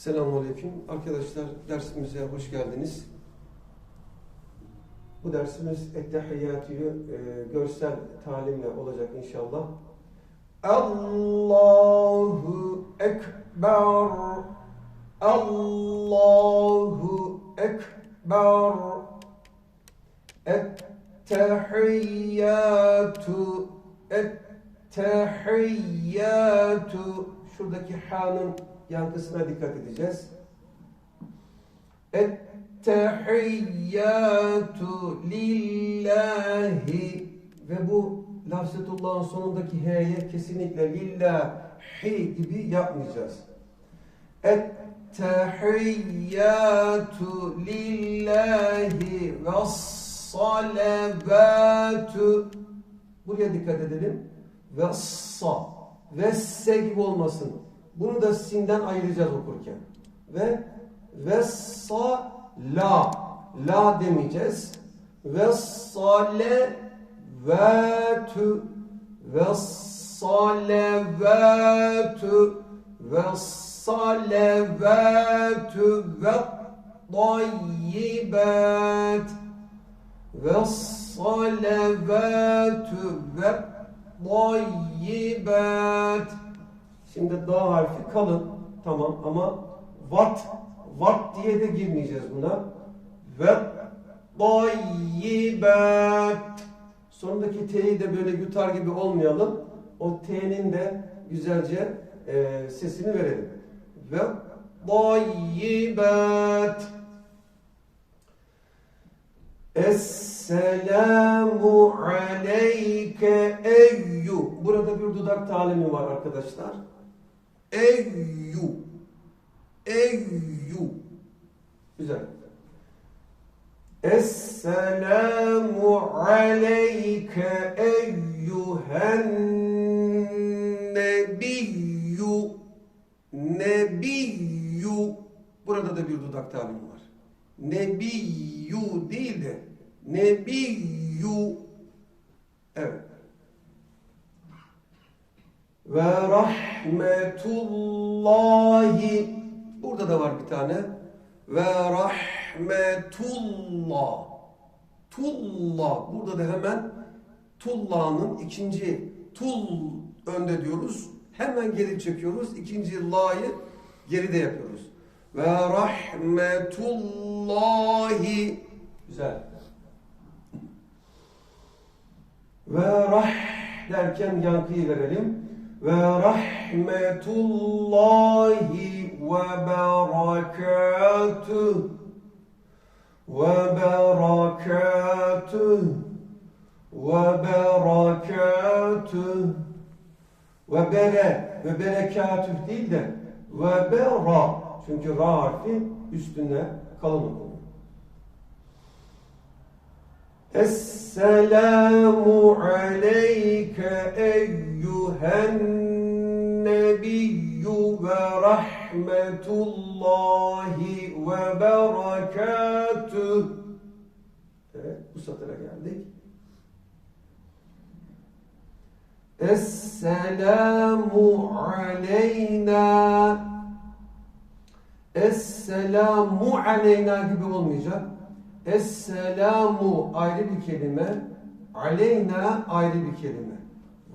Selamünaleyküm. Arkadaşlar dersimize hoş geldiniz. Bu dersimiz Ettehiyyatü'yü e, görsel talimle olacak inşallah. Allahu Ekber Allahu Ekber Ettehiyyatü Ettehiyyatü Şuradaki ha'nın yankısına dikkat edeceğiz. Ettehiyyatu lillahi ve bu lafzetullah'ın sonundaki h'ye kesinlikle lillahi gibi yapmayacağız. Ettehiyyatu lillahi ve salavatu buraya dikkat edelim. Ve sa ve se gibi olmasın. Bunu da sinden ayıracağız okurken. Ve ve sa la. La demeyeceğiz. Ve sale ve tu ve salavatü ve salavatü ve tayyibat ve salavatü ve tayyibat Şimdi da harfi kalın. Tamam ama vat vat diye de girmeyeceğiz buna. Ve tayyibat Sonundaki t'yi de böyle yutar gibi olmayalım. O t'nin de güzelce e, sesini verelim. Ve tayyibat Esselamu aleyke eyyü. Burada bir dudak talimi var arkadaşlar. Eyyü. Eyyü. Güzel. Esselamu aleyke eyyühen nebiyyü. Nebiyyü. Burada da bir dudak talimi var. Nebiyyü değil de Nebiyyü. Evet. Ve rahmetullahi. Burada da var bir tane. Ve rahmetullah. Tullah. Burada da hemen tullah'ın ikinci tul önde diyoruz. Hemen geri çekiyoruz. İkinci la'yı geride yapıyoruz. Ve rahmetullahi. Güzel. Ve rah derken yankıyı verelim. Ve rahmetullahi ve berekatuh ve berekatuh ve berekatuh ve bere ve berekatuh değil de ve bera. Çünkü ra harfi üstüne kalın okunuyor. Esselamu aleyke eyyühen nebiyyü ve rahmetullahi ve berekatuh. Evet, bu satıra geldik. Esselamu aleyna Esselamu aleyna gibi olmayacak. Esselamu ayrı bir kelime, aleyna ayrı bir kelime.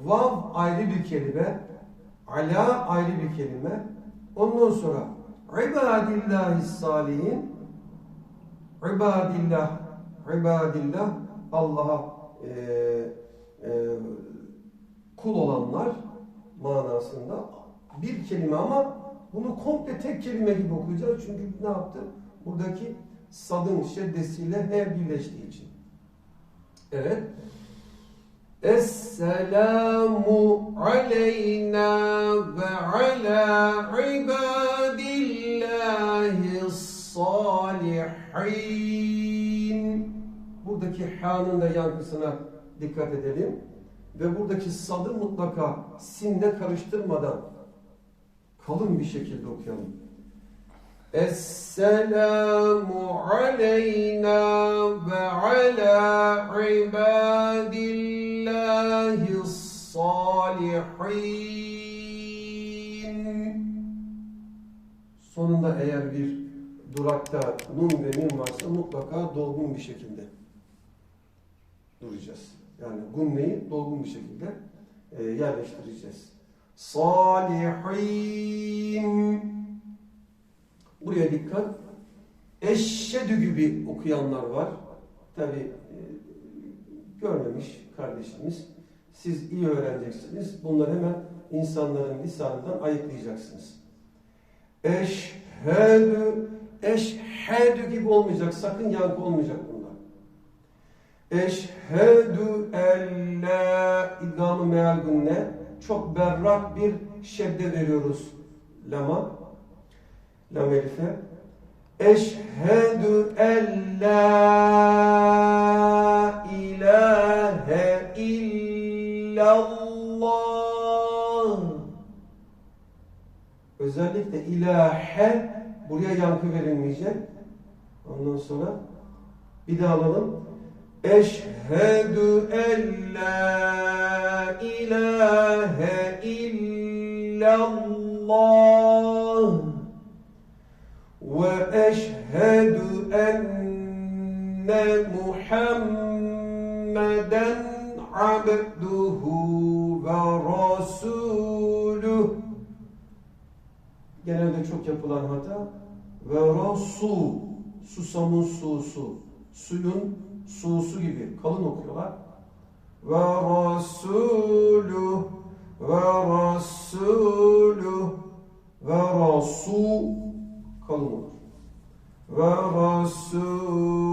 Vav ayrı bir kelime, ala ayrı bir kelime. Ondan sonra ibadillahi salihin, ibadillah, ibadillah, Allah'a e, e, kul olanlar manasında bir kelime ama bunu komple tek kelime gibi okuyacağız. Çünkü ne yaptı? Buradaki sadın şeddesiyle he birleştiği için. Evet. Esselamu aleyna ve ala ibadillahi salihin. Buradaki ha'nın da yankısına dikkat edelim. Ve buradaki sadı mutlaka sinle karıştırmadan kalın bir şekilde okuyalım. Esselamu aleyna ve ala ibadillahi salihin. Sonunda eğer bir durakta nun ve mim varsa mutlaka dolgun bir şekilde duracağız. Yani gunneyi dolgun bir şekilde e, yerleştireceğiz. Salihin. Buraya dikkat. Eşşedü gibi okuyanlar var. Tabi e, görmemiş kardeşimiz. Siz iyi öğreneceksiniz. Bunları hemen insanların lisanından ayıklayacaksınız. Eşhedü, eşhedü gibi olmayacak. Sakın yankı olmayacak bunlar. Eşhedü en la idgamı meal gunne. Çok berrak bir şedde veriyoruz lama. Lam elife. Eşhedü en la ilahe illallah. Özellikle ilahe buraya yankı verilmeyecek. Ondan sonra bir daha alalım. Eşhedü en la ilahe illallah enne Muhammeden abduhu ve rasuluh. Genelde çok yapılan hata ve rasu susamın susu suyun susu gibi kalın okuyorlar. Ve rasuluh ve rasuluh ve rasu kolum olur. Ve Resul